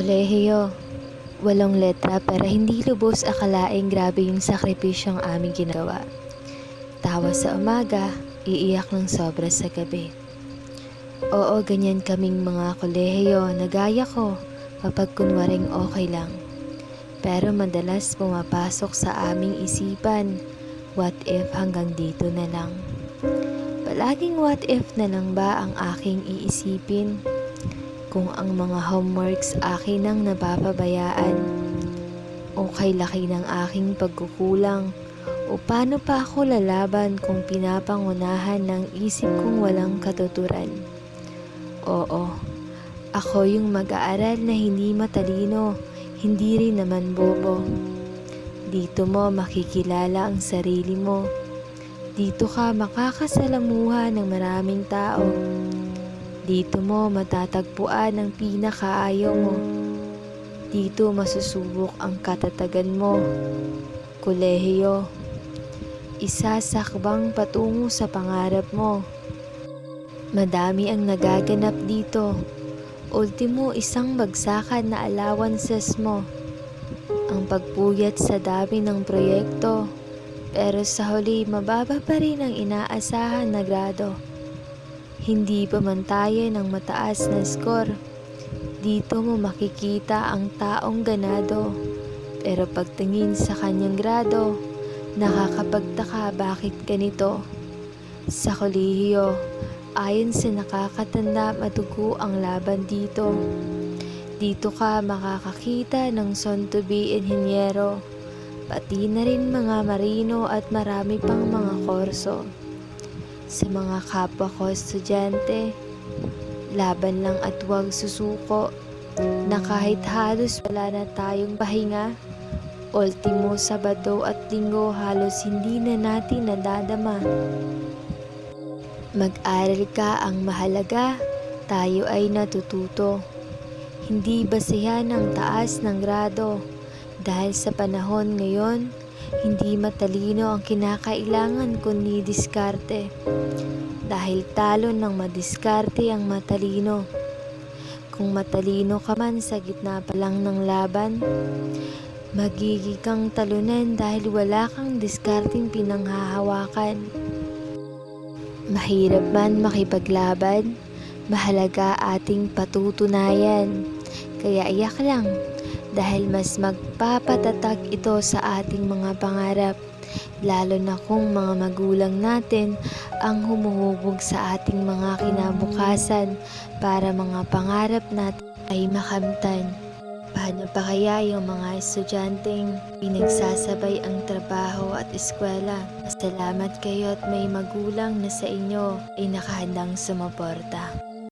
Kolehiyo, walong letra pero hindi lubos akalaing grabe yung sakripisyong aming ginagawa. Tawa sa umaga, iiyak ng sobra sa gabi. Oo, ganyan kaming mga kolehiyo, nagaya ko kapag kunwaring okay lang. Pero madalas pumapasok sa aming isipan, what if hanggang dito na lang. Palaging what if na lang ba ang aking iisipin? Kung ang mga homeworks akin ang napapabayaan, o kay laki ng aking pagkukulang, o paano pa ako lalaban kung pinapangunahan ng isip kong walang katuturan. Oo, ako yung mag-aaral na hindi matalino, hindi rin naman bobo. Dito mo makikilala ang sarili mo. Dito ka makakasalamuha ng maraming tao. Dito mo matatagpuan ang pinakaayaw mo. Dito masusubok ang katatagan mo. Kolehiyo, isasakbang patungo sa pangarap mo. Madami ang nagaganap dito. Ultimo isang bagsakan na allowances mo. Ang pagpuyat sa dami ng proyekto. Pero sa huli, mababa pa rin ang inaasahan na grado. Hindi pamantayan ng mataas na score. Dito mo makikita ang taong ganado. Pero pagtingin sa kanyang grado, nakakapagtaka bakit ganito. Sa kolehiyo, ayon sa nakakatanda madugo ang laban dito. Dito ka makakakita ng son-to-be inhinyero, pati na rin mga marino at marami pang mga korso. Sa mga kapwa ko estudyante, laban lang at huwag susuko na kahit halos wala na tayong pahinga, ultimo Sabado at Linggo halos hindi na natin nadadama. Mag-aral ka ang mahalaga, tayo ay natututo. Hindi basihan ang taas ng grado dahil sa panahon ngayon, hindi matalino ang kinakailangan kundi diskarte. Dahil talo ng madiskarte ang matalino. Kung matalino ka man sa gitna pa lang ng laban, magiging kang talunan dahil wala kang diskarting pinanghahawakan. Mahirap man makipaglaban, mahalaga ating patutunayan. Kaya iyak lang dahil mas magpapatatag ito sa ating mga pangarap lalo na kung mga magulang natin ang humuhubog sa ating mga kinabukasan para mga pangarap natin ay makamtan. Paano pa kaya yung mga estudyanteng pinagsasabay ang trabaho at eskwela? Salamat kayo at may magulang na sa inyo ay nakahandang sumuporta.